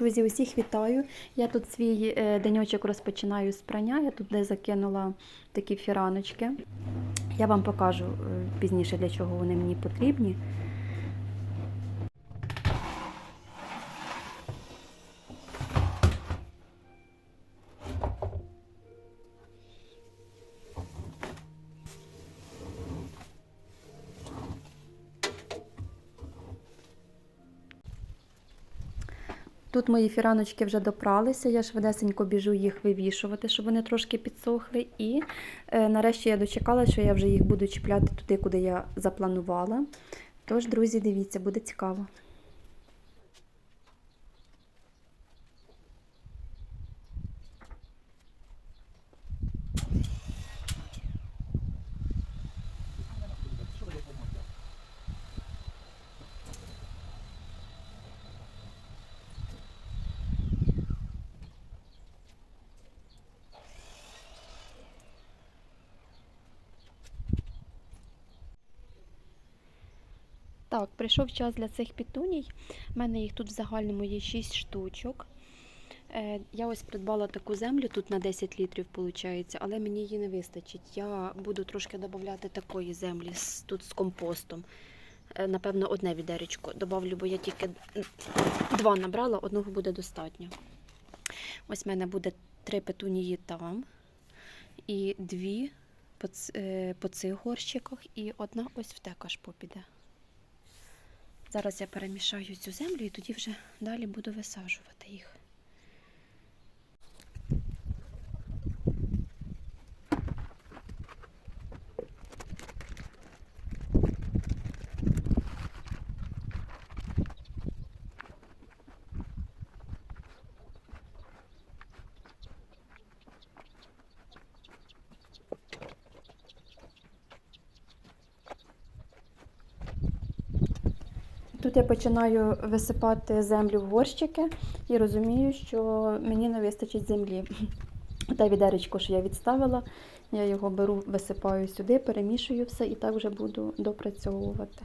Друзі, усіх вітаю. Я тут свій е, деньочок розпочинаю з прання. Я тут де закинула такі фіраночки. Я вам покажу е, пізніше, для чого вони мені потрібні. Тут мої фіраночки вже допралися, я швидесенько біжу їх вивішувати, щоб вони трошки підсохли. І е, нарешті я дочекала, що я вже їх буду чіпляти туди, куди я запланувала. Тож, друзі, дивіться, буде цікаво. Так, прийшов час для цих пітуній. У мене їх тут в загальному є 6 штучок. Е, Я ось придбала таку землю, тут на 10 літрів виходить, але мені її не вистачить. Я буду трошки додати такої землі тут з компостом. Е, Напевно, одне відеречко добавлю, бо я тільки два набрала, одного буде достатньо. Ось в мене буде три петунії там і дві по, е, цих горщиках, і одна ось в те кашпо піде. Зараз я перемішаю цю землю і тоді вже далі буду висаджувати їх. Тут я починаю висипати землю в горщики і розумію, що мені не вистачить землі. Те відеречко, що я відставила, я його беру, висипаю сюди, перемішую все і так вже буду допрацьовувати.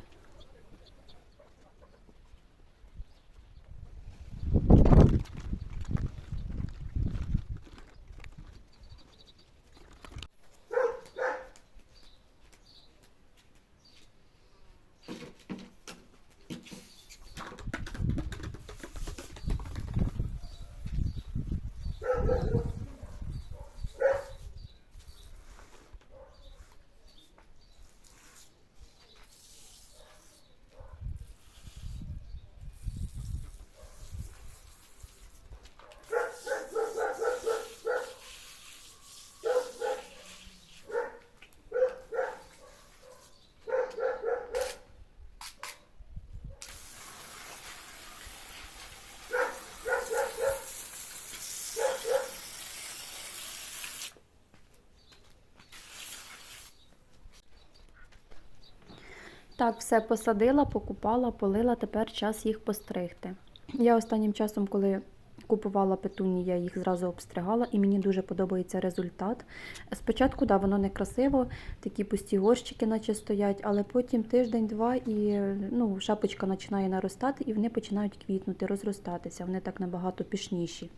Так, все посадила, покупала, полила, тепер час їх постригти. Я останнім часом, коли купувала петуні, я їх зразу обстригала, і мені дуже подобається результат. Спочатку, да, воно не красиво, такі пусті горщики, наче стоять, але потім тиждень-два і ну, шапочка починає наростати, і вони починають квітнути, розростатися. Вони так набагато пішніші.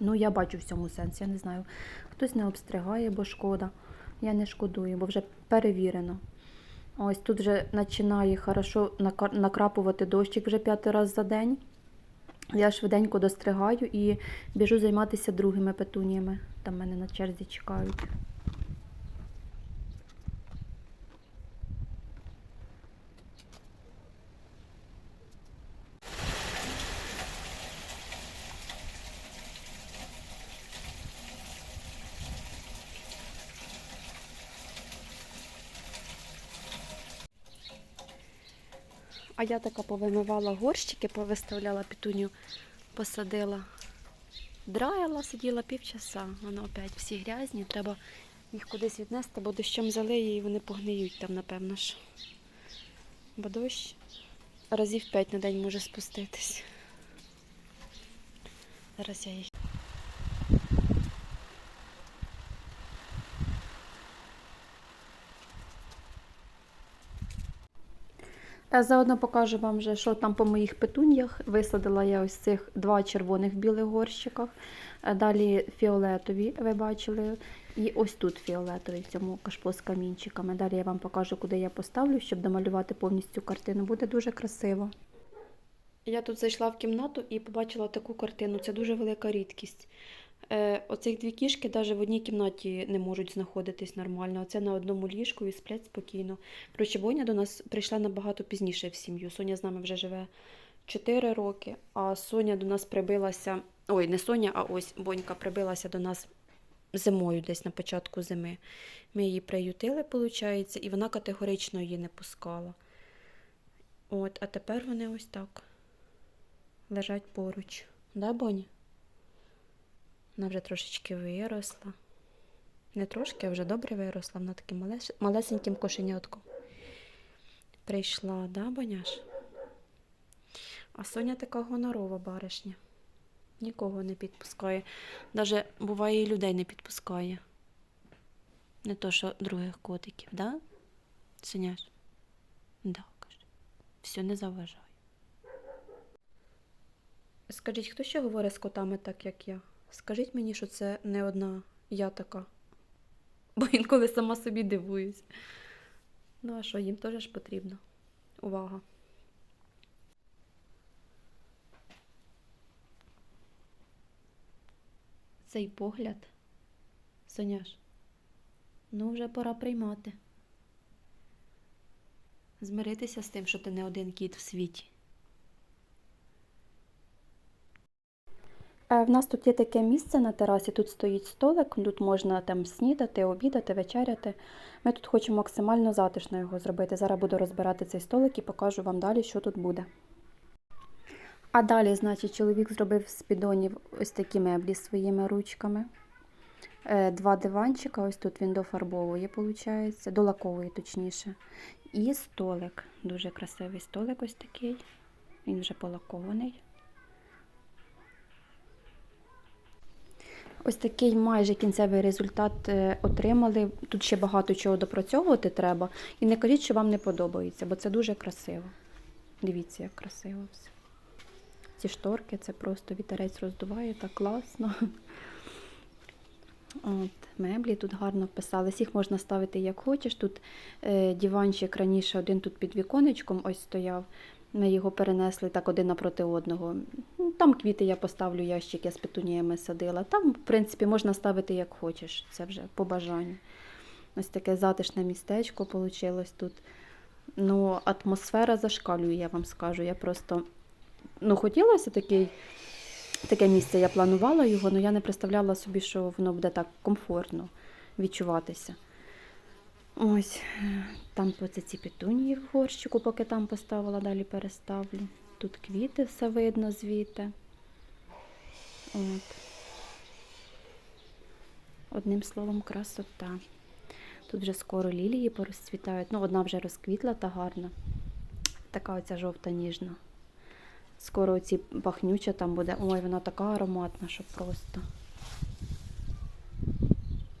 Ну, я бачу в цьому сенс, я не знаю. Хтось не обстригає, бо шкода. Я не шкодую, бо вже перевірено. Ось тут вже починає хорошо накрапувати дощик вже п'ятий раз за день. Я швиденько достригаю і біжу займатися другими петуніями. Там мене на черзі чекають. А я така повимивала горщики, повиставляла петуню, посадила. Драяла, сиділа півчаса. Воно опять всі грязні, треба їх кудись віднести, бо дощом залиє і вони погниють там, напевно ж. Бо дощ разів п'ять на день може спуститись. Зараз я їх. Заодно покажу вам вже, що там по моїх петуньях. Висадила я ось цих два червоних в білих горщиках. Е, Далі фіолетові, ви бачили. І ось тут фіолетовий в цьому кашпо з камінчиками. Далі я вам покажу, куди я поставлю, щоб домалювати повністю картину. Буде дуже красиво. Я тут зайшла в кімнату і побачила таку картину. Це дуже велика рідкість. Е, оцих дві кішки навіть в одній кімнаті не можуть знаходитись нормально. Оце на одному ліжку і сплять спокійно. Коротше, Боня до нас прийшла набагато пізніше в сім'ю. Соня з нами вже живе 4 роки, а Соня до нас прибилася. Ой, не Соня, а ось Бонька прибилася до нас зимою, десь на початку зими. Ми її приютили, виходить, і вона категорично її не пускала. От, а тепер вони ось так лежать поруч. Да, Боня? Вона вже трошечки виросла. Не трошки, а вже добре виросла. Вона таким малес- малесеньким кошенятком. Прийшла, да, Боняш? А Соня така гонорова баришня. Нікого не підпускає. Даже буває і людей не підпускає. Не то, що других котиків, да? Соняш? Да, каже. Все, не заважай. Скажіть, хто ще говорить з котами так, як я? Скажіть мені, що це не одна я така. Бо інколи сама собі дивуюсь. Ну, а що, їм теж ж потрібно. Увага. Цей погляд. Соняш, ну вже пора приймати. Змиритися з тим, що ти не один кіт в світі. В нас тут є таке місце на терасі, тут стоїть столик, тут можна там снідати, обідати, вечеряти. Ми тут хочемо максимально затишно його зробити. Зараз буду розбирати цей столик і покажу вам далі, що тут буде. А далі, значить, чоловік зробив з підонів ось такі меблі своїми ручками. Е, Два диванчика, ось тут він дофарбовує, виходить, долаковує точніше. І столик. Дуже красивий столик ось такий. Він вже полакований. Ось такий майже кінцевий результат е, отримали. Тут ще багато чого допрацьовувати треба. І не кажіть, що вам не подобається, бо це дуже красиво. Дивіться, як красиво все. Ці шторки це просто вітерець роздуває, так класно. От, меблі тут гарно вписались. Їх можна ставити як хочеш. Тут е, диванчик раніше один тут під віконечком ось стояв. Ми його перенесли так один напроти одного. Ну, Там квіти я поставлю, ящик я з петуніями садила. Там, в принципі, можна ставити як хочеш. Це вже по бажанню. Ось таке затишне містечко вийшло тут. Ну, атмосфера зашкалює, я вам скажу. Я просто ну, хотілося такий, таке місце, я планувала його, але я не представляла собі, що воно буде так комфортно відчуватися. Ось, там по це ці петунії в горщику, поки там поставила, далі переставлю. Тут квіти все видно звідти. От. Одним словом, красота. Тут вже скоро лілії порозцвітають. Ну, одна вже розквітла та гарна. Така оця жовта ніжна. Скоро оці пахнюча там буде. Ой, вона така ароматна, що просто.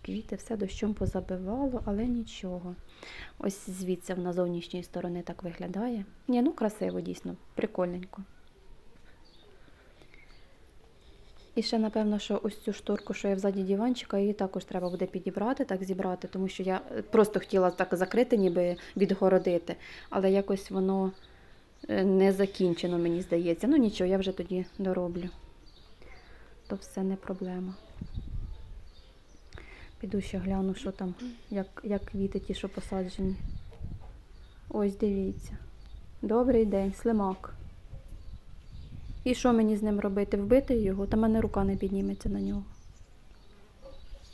Квіти все дощом позабивало, але нічого. Ось звідси з зовнішньої сторони так виглядає. Ні, ну красиво, дійсно, прикольненько. І ще, напевно, що ось цю шторку, що я взаді диванчика, її також треба буде підібрати, так зібрати, тому що я просто хотіла так закрити, ніби відгородити, але якось воно е, не закінчено, мені здається. Ну нічого, я вже тоді дороблю. То все не проблема. Піду ще гляну, що там, як, як квіти ті, що посаджені. Ось дивіться. Добрий день, слимак. І що мені з ним робити? Вбити його? Та мене рука не підніметься на нього.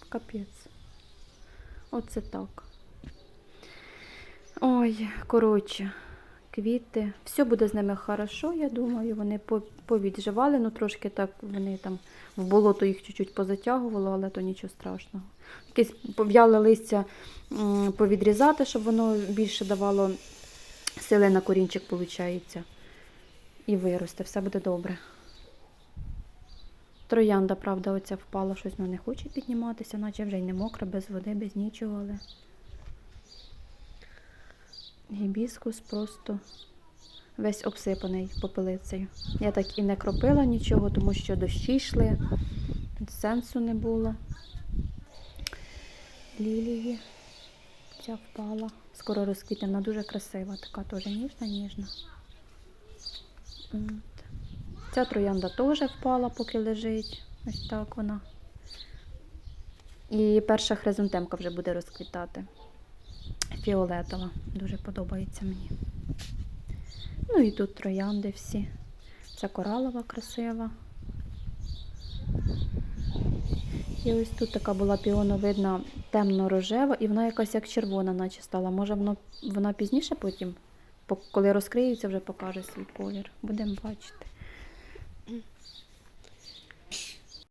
Капець. Оце так. Ой, коротше, квіти. Все буде з ними хорошо, я думаю. Вони повідживали, ну трошки так вони там в болото їх чуть-чуть позатягувало, але то нічого страшного. Якесь пов'яле листя повідрізати, щоб воно більше давало сили на корінчик, виходить. І виросте, все буде добре. Троянда, правда, оця впала, щось вона не хоче підніматися, наче вже й не мокра, без води, без нічого, але гібіскус просто весь обсипаний попелицею. Я так і не кропила нічого, тому що дощі йшли, сенсу не було. Лілії. Ця впала. Скоро розквітне, вона дуже красива, така теж ніжна, ніжна. Ця троянда теж впала, поки лежить. Ось так вона. І перша хризантемка вже буде розквітати. Фіолетова. Дуже подобається мені. Ну і тут троянди всі. Ця коралова красива. І ось тут така була піоновидна темно-рожева, і вона якась як червона, наче стала. Може, воно, вона пізніше потім, коли розкриється, вже покаже свій колір. Будемо бачити.